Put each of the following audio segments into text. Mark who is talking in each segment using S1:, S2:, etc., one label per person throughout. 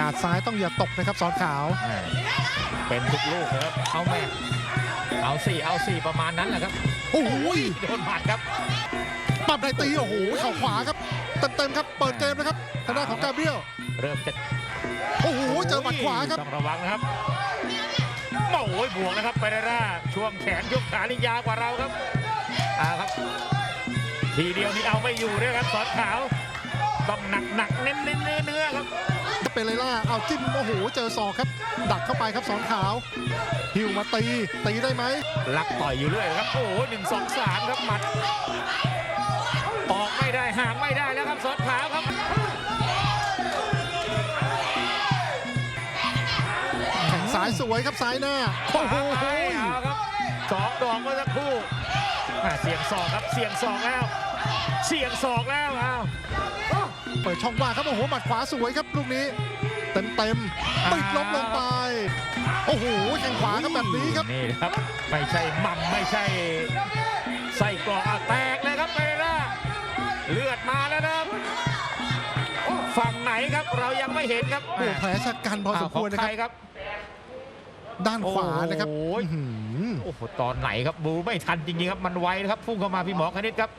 S1: กาดซ้ายต้องอย่าตกนะครับสอนขาว
S2: อ่าเป็นทุกลูกนะครับเอาแม่เอาสี่เอาสี่ประมาณนั้นแหละครับ
S1: โอ้โหย
S2: โดนหมัดครับ
S1: ปับในตีโอ้โหเข่าขวาครับเต็มๆครับเปิดเกมนะครับทางด้านของกาเบรียล
S2: เริ่มจะ
S1: โอ้โหเจอหมัดขวาครับ
S2: ต้องระวังนะครับโอ้ยบวกนะครับไปเรร่าช่วงแขนยกขานี่ยาวกว่าเราครับอ่าครับ ทีเดียวนี่เอาไม่อยู่ด้วยครับสอนขาวต้องหนักหนักๆเน้นเน้นเนื้อเนื้อครับ
S1: เป็นเลยล่าเอาจิ้มโอ้โหเจอศอกครับ ดักเข้าไปครับสอนขาว หิวมาตีตีได้ไหม
S2: ลักต่อยอยู่เรื่อยครับโอ้โหหนึ่งสองสามครับหมัดออกไม่ได้ห่างไม่ได้แล้วครับสอนขาวครับ
S1: แข่งซ้ายสวยครับซ้ายหน้า
S2: ขวาไปเอาครับสองดอกเมื่อสักครู่อ่าเสียงสองครับเสียงสองแล้ว เสียงสองแล้วเอา
S1: เปิดช่องว่างครับโอ้โหหมัดขวาสวยครับลูกนี้ เต็มเต็มๆปิดล้มลงไป โอ้โหแข่งขวาครับแบบนี้ครับ
S2: นี่นะครับไม่ใช่หม่ำไม่ใช่ไส้กรอกอะแตกเลยครับเปเรร่าเลือดมาแล้วนะครับฝั่งไหนครับเรายังไม่เห็นครับ
S1: โอ้โหแผลชะกันพอสมควรา
S2: ว
S1: นะ
S2: ข
S1: ค
S2: อง
S1: รับ
S2: ใครับ
S1: ด้านขวานะครับ
S2: โอ้ย
S1: อื้อหือ
S2: โอ้โหตอนไหนครับบูไม่ทันจริงๆครับมันไวนะครับพุ่งเข้ามาพี่หมอคณิตครับ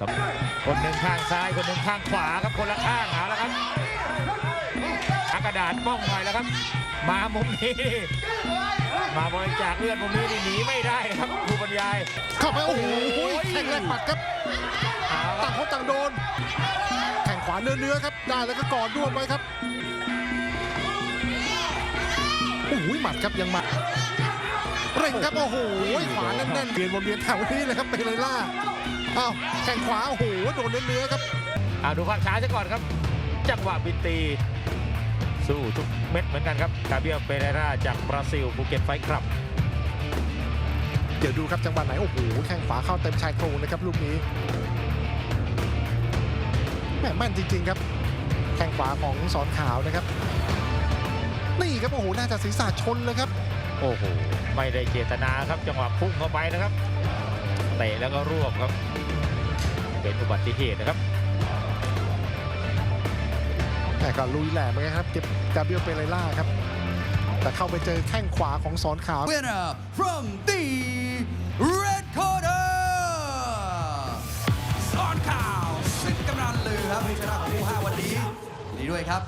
S2: สำคนหนึ่งข้างซ้ายคนหนึ่งข้างขวาครับคนละข้างเอาละครับอากระดาษป้องหน่อยแล้วครับ มามุมนี้นี่มาบริจาคเลือดมุมนี้นี่หนีไม่ได้ครับครูบรรยาย
S1: เข้าไปโอ้โห
S2: โอ้ย
S1: แข่งแรกหมัดครับ
S2: เอาค
S1: ต่า
S2: รั
S1: ง
S2: บ
S1: คนต่างโดน แข่งขวาเนื้อเนื้อๆครับได้แล้วก็กอดด้วมไว้ครับโอ้โหหมัดครับยังหมัดเร่งครับโอ้โหขวาแน่นๆเวียนวนเวียนแถวนี้เลยครับเปเลยล่า อ้าวแข่งขวาโอ้โหโดนเนื้อเนื้อๆครับ
S2: เอาดูภาพช้าซะก่อนครับ จังหวะบินตี สู้ทุกเม็ดเหมือนกันครับกาเบียเปเรราจากบราซิลภูเก็ตไฟท์ครับ
S1: เดี๋ยวดูครับจังหวะไหนโอ้โหแข้งขวาเข้าเต็มชายโครงนะครับลูกนี้แม่แม่นจริง ๆครับแข้งขวาของสอนขาวนะครับ นี่ครับโอ้โหน่าจะศีรษะชนเลยครับ
S2: โอ้โหไม่ได้เจตนาครับจังหวะพุ่งเข้าไปนะครับ เตะแล้วก็รวบครับ เป็นอุบัติเหตุนะครับ
S1: แต่ก็ลุยแหลมเหมือนกันครับเก็บกาเบรียลเปเรล่าครับ แต่เข้าไปเจอแข้งขวาของสอนขาว
S3: winner from the red corner สอนข่าวสิทธิ์กำนันลือครับชนะของคู่ห้าวันนี้ดีด้วยครับ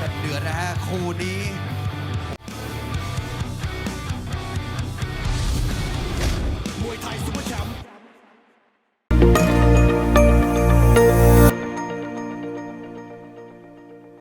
S3: กันเดือดนะฮะคู่นี้